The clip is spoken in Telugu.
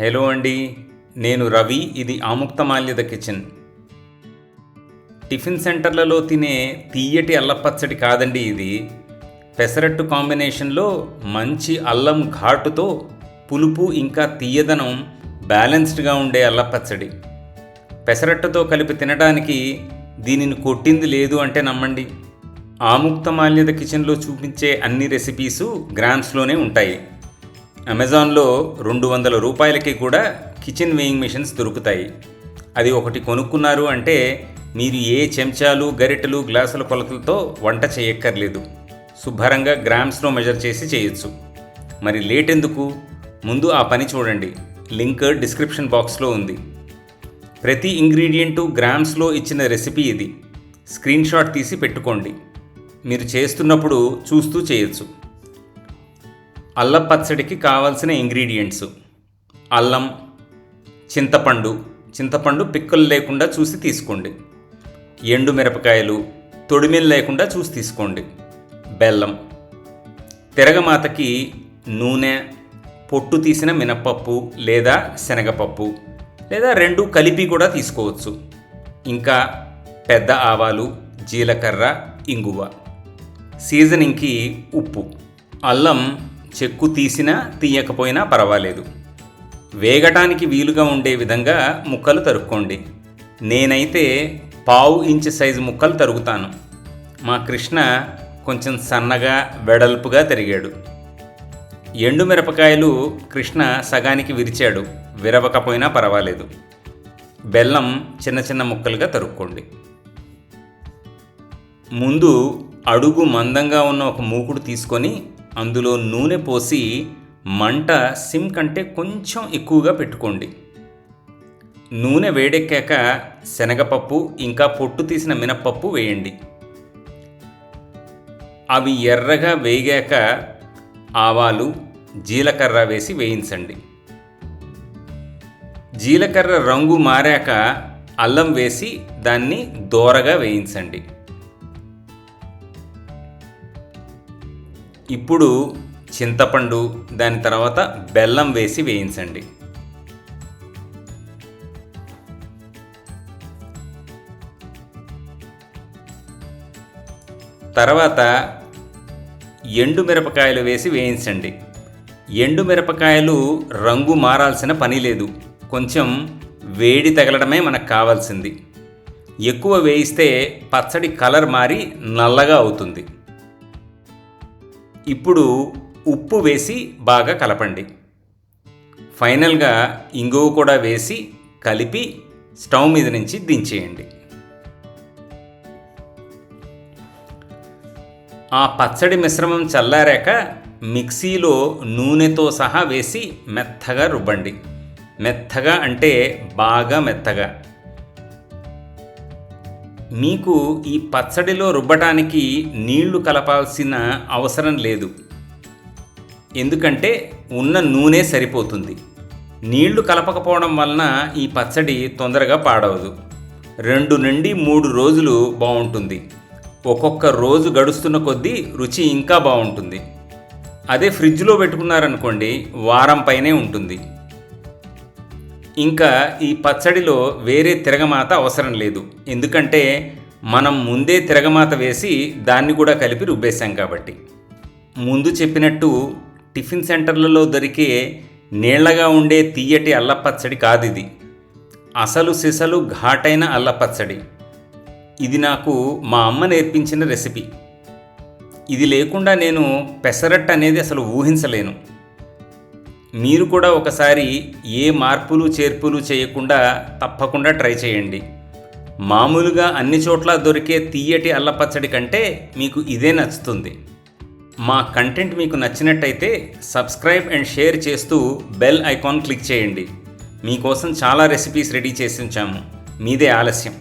హలో అండి నేను రవి ఇది ఆముక్తమాల్యద కిచెన్. టిఫిన్ సెంటర్లలో తినే తీయటి అల్లపచ్చడి కాదండి ఇది. పెసరట్టు కాంబినేషన్లో మంచి అల్లం ఘాటుతో పులుపు ఇంకా తీయదనం బ్యాలెన్స్డ్గా ఉండే అల్లపచ్చడి పెసరట్టుతో కలిపి తినడానికి దీనిని కొట్టింది లేదు అంటే నమ్మండి. ఆముక్తమాల్యద కిచెన్లో చూపించే అన్ని రెసిపీసు గ్రామ్స్లోనే ఉంటాయి. అమెజాన్లో రెండు వందల రూపాయలకి కూడా కిచెన్ వేయింగ్ మిషన్స్ దొరుకుతాయి. అది ఒకటి కొనుక్కున్నారు అంటే మీరు ఏ చెంచాలు గరిటెలు గ్లాసుల కొలతలతో వంట చేయక్కర్లేదు. శుభ్రంగా గ్రామ్స్లో మెజర్ చేసి చేయొచ్చు. మరి లేట్ ఎందుకు? ముందు ఆ పని చూడండి. లింక్ డిస్క్రిప్షన్ బాక్స్లో ఉంది. ప్రతి ఇంగ్రీడియంటు గ్రామ్స్లో ఇచ్చిన రెసిపీ ఇది. స్క్రీన్షాట్ తీసి పెట్టుకోండి. మీరు చేస్తున్నప్పుడు చూస్తూ చేయొచ్చు. అల్లం పచ్చడికి కావాల్సిన ఇంగ్రీడియంట్స్. అల్లం చింతపండు చింతపండు పిక్కలు లేకుండా చూసి తీసుకోండి. ఎండు మిరపకాయలు తొడిమెలు లేకుండా చూసి తీసుకోండి. బెల్లం. తిరగమాతకి నూనె పొట్టు తీసిన మినప్పప్పు లేదా శనగపప్పు లేదా రెండు కలిపి కూడా తీసుకోవచ్చు. ఇంకా పెద్ద ఆవాలు జీలకర్ర ఇంగువ. సీజనింగ్కి ఉప్పు. అల్లం చెక్కు తీసినా తీయకపోయినా పర్వాలేదు. వేగటానికి వీలుగా ఉండే విధంగా ముక్కలు తరుక్కోండి. నేనైతే పావు ఇంచ్ సైజు ముక్కలు తరుగుతాను. మా కృష్ణ కొంచెం సన్నగా వెడల్పుగా తరిగాడు. ఎండు మిరపకాయలు కృష్ణ సగానికి విరిచాడు. విరవకపోయినా పర్వాలేదు. బెల్లం చిన్న చిన్న ముక్కలుగా తరుక్కోండి. ముందు అడుగు మందంగా ఉన్న ఒక మూకుడు తీసుకొని అందులో నూనె పోసి మంట సిమ్ కంటే కొంచెం ఎక్కువగా పెట్టుకోండి. నూనె వేడెక్కాక శనగపప్పు ఇంకా పొట్టు తీసిన మినప్పప్పు వేయండి. అవి ఎర్రగా వేగాక ఆవాలు జీలకర్ర వేసి వేయించండి. జీలకర్ర రంగు మారాక అల్లం వేసి దాన్ని దోరగా వేయించండి. ఇప్పుడు చింతపండు దాని తర్వాత బెల్లం వేసి వేయించండి. తర్వాత ఎండు మిరపకాయలు వేసి వేయించండి. ఎండు మిరపకాయలు రంగు మారాల్సిన పని లేదు. కొంచెం వేడి తగలడమే మనకు కావాల్సింది. ఎక్కువ వేయిస్తే పచ్చడి కలర్ మారి నల్లగా అవుతుంది. ఇప్పుడు ఉప్పు వేసి బాగా కలపండి. ఫైనల్గా ఇంగువ కూడా వేసి కలిపి స్టవ్ మీద నుంచి దించేయండి. ఆ పచ్చడి మిశ్రమం చల్లారాక మిక్సీలో నూనెతో సహా వేసి మెత్తగా రుబ్బండి. మెత్తగా అంటే బాగా మెత్తగా. మీకు ఈ పచ్చడిలో రుబ్బటానికి నీళ్ళు కలపాల్సిన అవసరం లేదు. ఎందుకంటే ఉన్న నూనె సరిపోతుంది. నీళ్ళు కలపకపోవడం వలన ఈ పచ్చడి తొందరగా పాడవదు. రెండు నుండి మూడు రోజులు బాగుంటుంది. ఒక్కొక్క రోజు గడుస్తున్న కొద్దీ రుచి ఇంకా బాగుంటుంది. అదే ఫ్రిడ్జ్లో పెట్టుకున్నారనుకోండి వారం పైనే ఉంటుంది. ఇంకా ఈ పచ్చడిలో వేరే తిరగమాత అవసరం లేదు. ఎందుకంటే మనం ముందే తిరగమాత వేసి దాన్ని కూడా కలిపి రుబ్బేశాం కాబట్టి. ముందు చెప్పినట్టు టిఫిన్ సెంటర్లలో దొరికే నీళ్ళగా ఉండే తీయటి అల్లపచ్చడి కాదు ఇది అసలు సిసలు ఘాటైన అల్లపచ్చడి. ఇది నాకు మా అమ్మ నేర్పించిన రెసిపీ. ఇది లేకుండా నేను పెసరట్ అనేది అసలు ఊహించలేను. మీరు కూడా ఒకసారి ఏ మార్పులు చేర్పులు చేయకుండా తప్పకుండా ట్రై చేయండి. మామూలుగా అన్ని చోట్ల దొరికే తీయటి అల్లపచ్చడి కంటే మీకు ఇదే నచ్చుతుంది. మా కంటెంట్ మీకు నచ్చినట్టయితే సబ్స్క్రైబ్ అండ్ షేర్ చేస్తూ బెల్ ఐకాన్ క్లిక్ చేయండి. మీకోసం చాలా రెసిపీస్ రెడీ చేసి ఉంచాము. మీదే ఆలస్యం.